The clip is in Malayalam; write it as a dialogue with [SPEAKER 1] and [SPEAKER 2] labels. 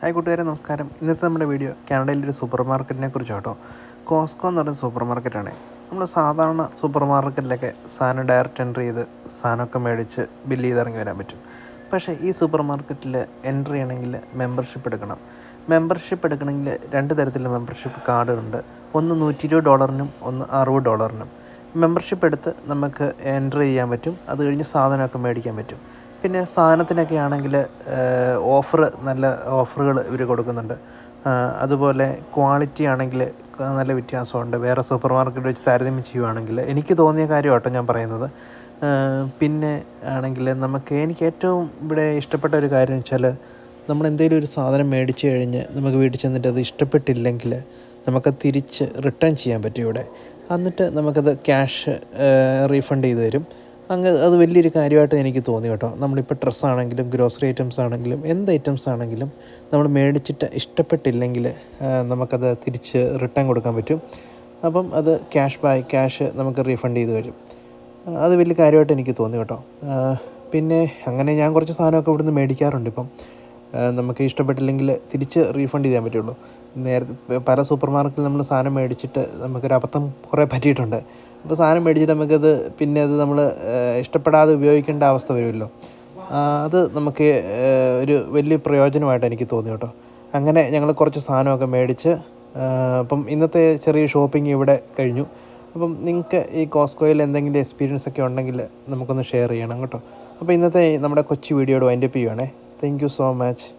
[SPEAKER 1] ഹായ് കൂട്ടുകാരെ നമസ്കാരം. ഇന്നത്തെ നമ്മുടെ വീഡിയോ കാനഡയിലെ ഒരു സൂപ്പർ മാർക്കറ്റിനെ കുറിച്ച് കേട്ടോ കോസ്കോ എന്ന് പറയുന്ന സൂപ്പർ മാർക്കറ്റാണ് നമ്മൾ സാധാരണ സൂപ്പർ മാർക്കറ്റിലൊക്കെ സാധനം ഡയറക്റ്റ് എൻട്രി ചെയ്ത് സാധനമൊക്കെ മേടിച്ച് ബില്ല് ചെയ്ത് ഇറങ്ങി വരാൻ പറ്റും. പക്ഷേ ഈ സൂപ്പർ മാർക്കറ്റിൽ എൻട്രി ചെയ്യണമെങ്കിൽ മെമ്പർഷിപ്പ് എടുക്കണം. മെമ്പർഷിപ്പ് എടുക്കണമെങ്കിൽ രണ്ട് തരത്തിലുള്ള മെമ്പർഷിപ്പ് കാർഡുണ്ട് ഒന്ന് നൂറ്റി ഇരുപത് ഡോളറിനും ഒന്ന് അറുപത് ഡോളറിനും മെമ്പർഷിപ്പ് എടുത്ത് നമുക്ക് എൻട്രി ചെയ്യാൻ പറ്റും. അത് കഴിഞ്ഞ് സാധനമൊക്കെ മേടിക്കാൻ പറ്റും. പിന്നെ സാധനത്തിനൊക്കെ ആണെങ്കിൽ ഓഫർ നല്ല ഓഫറുകൾ ഇവർ കൊടുക്കുന്നുണ്ട്. അതുപോലെ ക്വാളിറ്റി ആണെങ്കിൽ നല്ല വ്യത്യാസമുണ്ട്. വേറെ സൂപ്പർ മാർക്കറ്റ് വെച്ച് താരതമ്യം ചെയ്യുവാണെങ്കിൽ എനിക്ക് തോന്നിയ കാര്യം കേട്ടോ ഞാൻ പറയുന്നത്. പിന്നെ ആണെങ്കിൽ നമുക്ക് എനിക്ക് ഏറ്റവും ഇവിടെ ഇഷ്ടപ്പെട്ട ഒരു കാര്യം എന്ന് വെച്ചാൽ നമ്മൾ എന്തെങ്കിലും ഒരു സാധനം മേടിച്ച് കഴിഞ്ഞ് നമുക്ക് വീട്ടിൽ ചെന്നിട്ട് അത് ഇഷ്ടപ്പെട്ടില്ലെങ്കിൽ നമുക്ക് തിരിച്ച് റിട്ടേൺ ചെയ്യാൻ പറ്റും ഇവിടെ. എന്നിട്ട് നമുക്കത് ക്യാഷ് റീഫണ്ട് ചെയ്ത് തരും. അങ്ങ് അത് വലിയൊരു കാര്യമായിട്ട് എനിക്ക് തോന്നി കേട്ടോ. നമ്മളിപ്പോൾ ഡ്രസ്സാണെങ്കിലും ഗ്രോസറി ഐറ്റംസ് ആണെങ്കിലും എന്ത് ഐറ്റംസ് ആണെങ്കിലും നമ്മൾ മേടിച്ചിട്ട് ഇഷ്ടപ്പെട്ടില്ലെങ്കിൽ നമുക്കത് തിരിച്ച് റിട്ടേൺ കൊടുക്കാൻ പറ്റും. അപ്പം അത് ക്യാഷ് ബായ് ക്യാഷ് നമുക്ക് റീഫണ്ട് ചെയ്ത് വരും അത് വലിയ കാര്യമായിട്ട് എനിക്ക് തോന്നി കേട്ടോ. പിന്നെ അങ്ങനെ ഞാൻ കുറച്ച് സാധനമൊക്കെ ഇവിടുന്ന് മേടിക്കാറുണ്ട് ഇപ്പം. നമുക്ക് ഇഷ്ടപ്പെട്ടില്ലെങ്കിൽ തിരിച്ച് റീഫണ്ട് ചെയ്യാൻ പറ്റുള്ളൂ. നേരത്തെ പല സൂപ്പർ മാർക്കറ്റിൽ നമ്മൾ സാധനം മേടിച്ചിട്ട് നമുക്കൊരു അബദ്ധം കുറേ പറ്റിയിട്ടുണ്ട്. അപ്പോൾ സാധനം മേടിച്ചിട്ട് നമുക്കത് പിന്നെ അത് നമ്മൾ ഇഷ്ടപ്പെടാതെ ഉപയോഗിക്കേണ്ട അവസ്ഥ വരുമല്ലോ. അത് നമുക്ക് ഒരു വലിയ പ്രയോജനമായിട്ട് എനിക്ക് തോന്നി കേട്ടോ. അങ്ങനെ ഞങ്ങൾ കുറച്ച് സാധനമൊക്കെ മേടിച്ച് അപ്പം ഇന്നത്തെ ചെറിയ ഷോപ്പിംഗ് ഇവിടെ കഴിഞ്ഞു. അപ്പം നിങ്ങൾക്ക് ഈ കോസ്കോയിൽ എന്തെങ്കിലും എക്സ്പീരിയൻസ് ഒക്കെ ഉണ്ടെങ്കിൽ നമുക്കൊന്ന് ഷെയർ ചെയ്യണം കേട്ടോ. അപ്പോൾ ഇന്നത്തെ നമ്മുടെ കൊച്ചു വീഡിയോയുടെ വൈൻഡപ്പ് ചെയ്യുവാണേ. thank you so much.